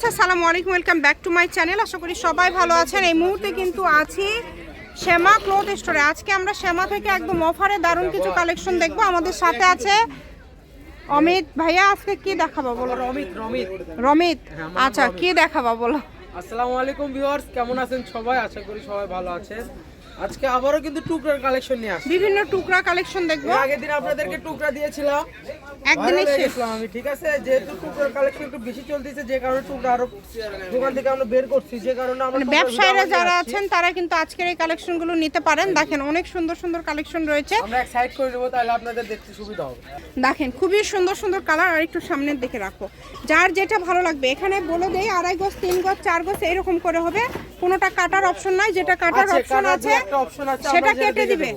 Viewers আসসালামু আলাইকুম welcome back to my channel. আশা করি সবাই ভালো আছেন। এই মুহূর্তে কিন্তু আছি শ্যামা ক্লথ স্টোরে। আজকে আমরা শ্যামা থেকে একদম অফারে দারুণ কিছু কালেকশন দেখব। আমাদের সাথে আছে অমিত। ভাইয়া আজকে কি দেখাবো বলো? রমিত। রমিত? রমিত আচ্ছা কি দেখাবো বলো? আসসালামু আলাইকুম ভিউয়ার্স কেমন আছেন সবাই? আশা করি সবাই ভালো আছেন। আজকে আবারও কিন্তু টুকরার কালেকশন নিয়ে আসছি। বিভিন্ন টুকরা কালেকশন দেখব। আগের দিন আপনাদেরকে টুকরা দিয়েছিলাম। একদিনই শেষ। আমি ঠিক আছে? যেহেতু টুকরার কালেকশন একটু বেশি চলতেছে যে কারণে টুকরা আরও দোকান থেকে আমরা বের করছি যে কারণে আমরা মানে ব্যবসায়ীরা যারা আছেন তারা কিন্তু আজকের এই কালেকশনগুলো নিতে পারেন। দেখেন অনেক সুন্দর সুন্দর কালেকশন রয়েছে। আমরা এক সাইড করে নেব তাহলে আপনাদের দেখতে সুবিধা হবে। দেখেন খুবই সুন্দর সুন্দর কালার আর একটু সামনের দিকে রাখো যার যেটা ভালো লাগবে এখানে বলে দেই আড়াই গজ তিন গজ চার গজ এরকম করে হবে। কোনোটা কাটার অপশন নাই যেটা কাটার অপশন আছে সেটা কেটে দিবে।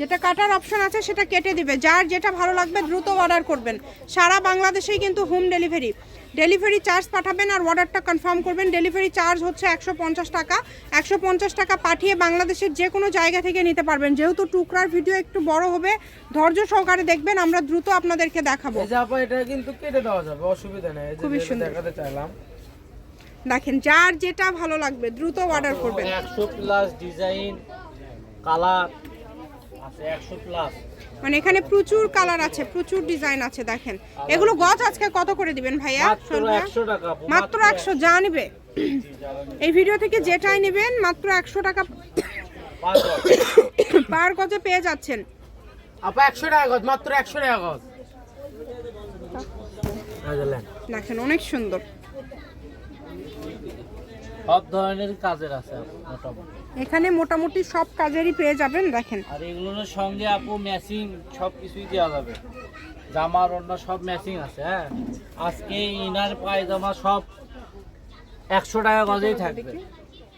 যেটা কাটার অপশন আছে সেটা কেটে দিবে। যার যেটা ভালো লাগবে দ্রুত অর্ডার করবেন। সারা বাংলাদেশেই কিন্তু হোম ডেলিভারি ডেলিভারি চার্জ পাঠাবেন আর অর্ডারটা কনফার্ম করবেন। ডেলিভারি চার্জ হচ্ছে একশো পঞ্চাশ টাকা। একশো পঞ্চাশ টাকা পাঠিয়ে বাংলাদেশের যে কোনো জায়গা থেকে নিতে পারবেন। যেহেতু টুকরার ভিডিও একটু বড় হবে ধৈর্য সহকারে দেখবেন আমরা দ্রুত আপনাদেরকে দেখাবো। এটা কিন্তু কেটে দেওয়া যাবে অসুবিধা নেই। খুবই সুন্দর। দেখাতে চাইলাম। দেখেন যার যেটা ভালো লাগবে দ্রুত অর্ডার করবেন। একশো প্লাস ডিজাইন কালার আছে একশো প্লাস মানে এখানে প্রচুর কালার আছে প্রচুর ডিজাইন আছে দেখেন। এগুলো গজ আজকে কত করে দিবেন ভাইয়া? মাত্র? একশো টাকা মাত্র একশো যা নিবে। এই ভিডিও থেকে যেটাই নেবেন মাত্র একশো টাকা পার গজে। পেয়ে যাচ্ছেন। আপা একশো টাকা গজ মাত্র একশো টাকা গজ। দেখেন অনেক সুন্দর। সব ধরনের কাজের আছে মোটামুটি। এখানে মোটামুটি সব কাজেরই পেয়ে যাবেন দেখেন। আর এগুলোর সঙ্গে আপু ম্যাচিং সব কিছুই দেওয়া যাবে। জামার অন্য সব ম্যাচিং আছে হ্যাঁ? আজকে ইনার পায়জামা সব একশো টাকা গজেই থাকবে।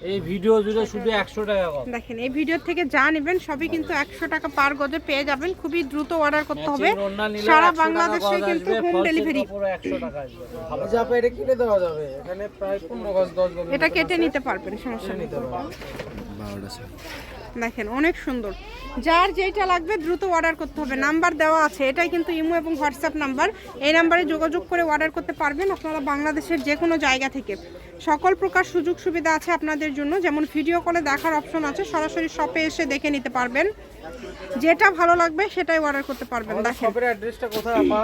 এই ভিডিও জুড়ে শুধু একশো টাকা গজ দেখেন এই ভিডিও থেকে যা নেবেন সবই কিন্তু একশো টাকা পার গজে পেয়ে যাবেন। খুবই দ্রুত অর্ডার করতে হবে। সারা বাংলাদেশে কিন্তু হোম ডেলিভারি পুরো 100 টাকা আসবে। আপনি আপা এটা কেটে দেওয়া যাবে? এখানে প্রায় পনেরো গজ দশ গজ এটা কেটে নিতে পারবেন সমস্যা নেই। দেখেন অনেক সুন্দর। যার যেটা লাগবে দ্রুত অর্ডার করতে হবে। নাম্বার দেওয়া আছে। এটাই কিন্তু ইমো এবং হোয়াটসঅ্যাপ নাম্বার এই নাম্বারে যোগাযোগ করে অর্ডার করতে পারবেন আপনারা বাংলাদেশের যে কোনো জায়গা থেকে। সকল প্রকার সুযোগ সুবিধা আছে আপনাদের জন্য। যেমন ভিডিও কলে দেখার অপশন আছে। সরাসরি শপে এসে দেখে নিতে পারবেন। যেটা ভালো লাগবে সেটাই অর্ডার করতে পারবেন। দেখেন। শপের অ্যাড্রেসটা কোথায় আপা?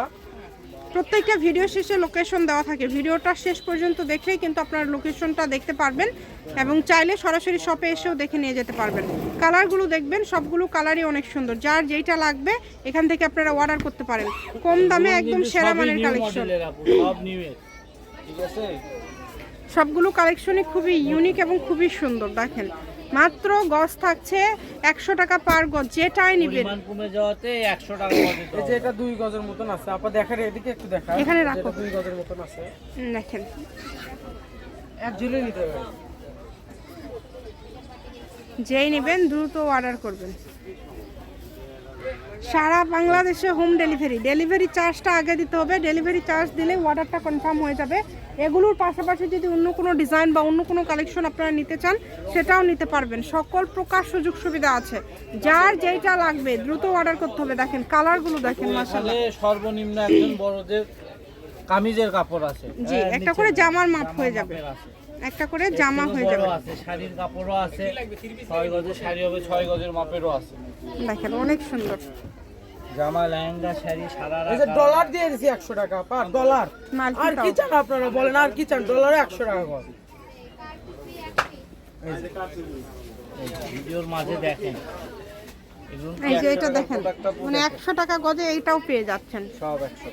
প্রত্যেকটা ভিডিও শেষে লোকেশন দেওয়া থাকে। ভিডিওটা শেষ পর্যন্ত দেখলেই কিন্তু আপনারা লোকেশনটা দেখতে পারবেন এবং চাইলে সরাসরি শপে এসেও দেখে নিয়ে যেতে পারবেন। কালারগুলো দেখবেন সবগুলো কালারই অনেক সুন্দর। যার যেইটা লাগবে এখান থেকে আপনারা অর্ডার করতে পারেন। কম দামে একদম সেরা মানের কালেকশন সবগুলো কালেকশনই খুবই ইউনিক এবং খুবই সুন্দর দেখেন। মাত্র গজ থাকছে একশো টাকা পার গজ যেটাই নেবেন। কমে যাওয়াতে একশো টাকা এই যে এটা দুই গজের মতন আছে। আপা দেখেন এদিকে একটু দেখা এখানে রাখো। দুই গজের মতন আছে। দেখেন। এক ঝুলে নিতে হবে। যেই নেবেন দ্রুত অর্ডার করবেন। সারা বাংলাদেশে হোম ডেলিভারি ডেলিভারি চার্জটা আগে দিতে হবে। ডেলিভারি চার্জ দিলে অর্ডারটা কনফার্ম হয়ে যাবে। এগুলোর পাশাপাশি যদি অন্য কোনো ডিজাইন বা অন্য কোনো কালেকশন আপনারা নিতে চান সেটাও নিতে পারবেন। সকল প্রকার সুযোগ সুবিধা আছে। যার যেইটা লাগবে দ্রুত অর্ডার করতে হবে। দেখেন কালারগুলো দেখেন মাসাল্লাহ এখানে সর্বনিম্ন একজন বড়দের কামিজের কাপড় আছে। জি হ্যাঁ, একটা করে জামার মাপ হয়ে যাবে। একটা করে জামা হয়ে যাবে। আছে শাড়ির কাপড়ও আছে ছয় গজের শাড়ি হবে ছয় গজের মাপেরও আছে। দেখেন অনেক সুন্দর। জামা লেহেঙ্গা শাড়ি সারা এই যে ডলার দিয়ে দিছি একশো টাকা পার ডলার আর কি চান আপনারা বলেন আর কি চান? ডলারে একশো টাকা গজ ভিডিওর মাঝে দেখেন। এগুলো এই যে এটা দেখেন মানে একশো টাকা গজে এইটাও পেয়ে যাচ্ছেন। সব একশো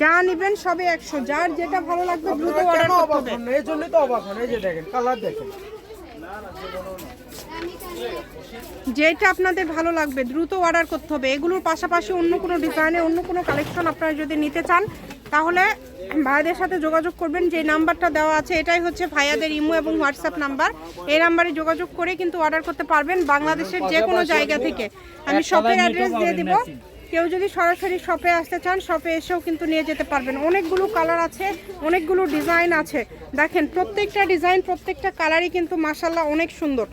যা নিবেন সবে একশো যার যেটা ভালো লাগবে দ্রুত অর্ডার করতে হবে এই জন্যই তো অবাক হন। এই যে দেখেন কালার দেখেন। যেটা আপনাদের ভালো লাগবে দ্রুত অর্ডার করতে হবে। এগুলোর পাশাপাশি অন্য কোনো ডিজাইনে অন্য কোনো কালেকশন আপনারা যদি নিতে চান তাহলে ভাইয়াদের সাথে যোগাযোগ করবেন। যে নাম্বারটা দেওয়া আছে এটাই হচ্ছে ভাইয়াদের ইমো এবং হোয়াটসঅ্যাপ নাম্বার। এই নাম্বারে যোগাযোগ করে কিন্তু অর্ডার করতে পারবেন বাংলাদেশের যে কোনো জায়গা থেকে। আমি শপের অ্যাড্রেস দিয়ে দিব। কেউ যদি সরাসরি শপে আসতে চান শপে এসেও কিন্তু নিয়ে যেতে পারবেন। অনেকগুলো কালার আছে অনেকগুলো ডিজাইন আছে। দেখেন প্রত্যেকটা ডিজাইন প্রত্যেকটা কালারই কিন্তু মাসাল্লাহ অনেক সুন্দর।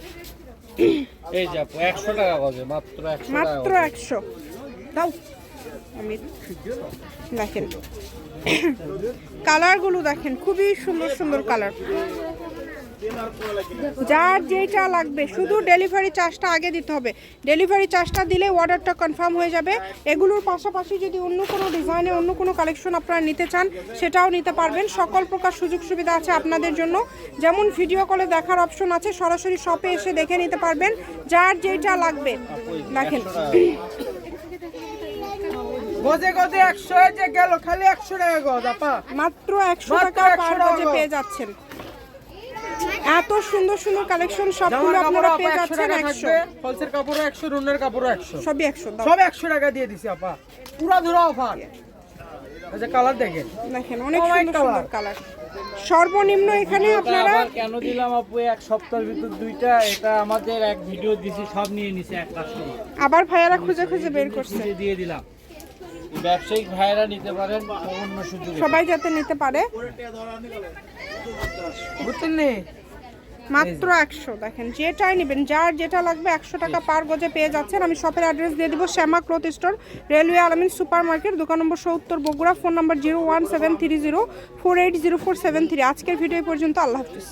এই যে একশো টাকা গজে মাত্র একশো মাত্র। একশো দাও আমি দেখেন। কালারগুলো দেখেন, খুবই সুন্দর সুন্দর কালার। যার যেটা লাগবে, শুধু ডেলিভারি চার্জটা আগে দিতে হবে। ডেলিভারি চার্জটা দিলে অর্ডারটা কনফার্ম হয়ে যাবে। এগুলোর পাশাপাশি যদি অন্য কোনো ডিজাইনে, অন্য কোনো কালেকশন আপনারা নিতে চান, সেটাও নিতে পারবেন। সকল প্রকার সুযোগ সুবিধা আছে আপনাদের জন্য। যেমন ভিডিও কলে দেখার অপশন আছে, সরাসরি শপে এসে দেখে নিতে পারবেন। যার যেটা লাগবে। দেখেন। গজে গজে একশো যে গেল খালি একশো টাকা গজ আপা। মাত্র একশো টাকা পার গজে পেয়ে যাচ্ছেন। এত সুন্দর সুন্দর কালেকশন সবগুলো আপনারা পেয়ে যাচ্ছেন ফলসের রুনের কাপড়ও একশো সবই একশো দাম সব একশো টাকা দিয়ে দিছি আপা। পুরা ধরা অফার। আচ্ছা কালার দেখেন। দেখেন অনেক সুন্দর সুন্দর কালার সর্বনিম্ন এখানে আপনারা আবার কেন দিলাম আপু? এক সপ্তাহের ভিতর দুইটা এটা আমাদের এক ভিডিও দিছি সব নিয়ে নিছে এক কাস্টমার আবার ভাইয়ারা খুঁজে খুঁজে বের করছে। দিয়ে দিলাম। ব্যবসায়িক ভাইয়েরা নিতে পারেন অন্য সুযোগ। সবাই যাতে নিতে পারে। বুঝছেন মাত্র একশো দেখেন যেটাই নেবেন যার যেটা লাগবে একশো টাকা পার গজে পেয়ে যাচ্ছেন। আমি শপের অ্যাড্রেস দিয়ে দিব Shyama cloth store railway Alamin super market দোকান নম্বর সত্তর Bogura phone number zero one seven three zero four eight zero four seven three. আজকের ভিডিও পর্যন্ত আল্লাহ হাফিজ।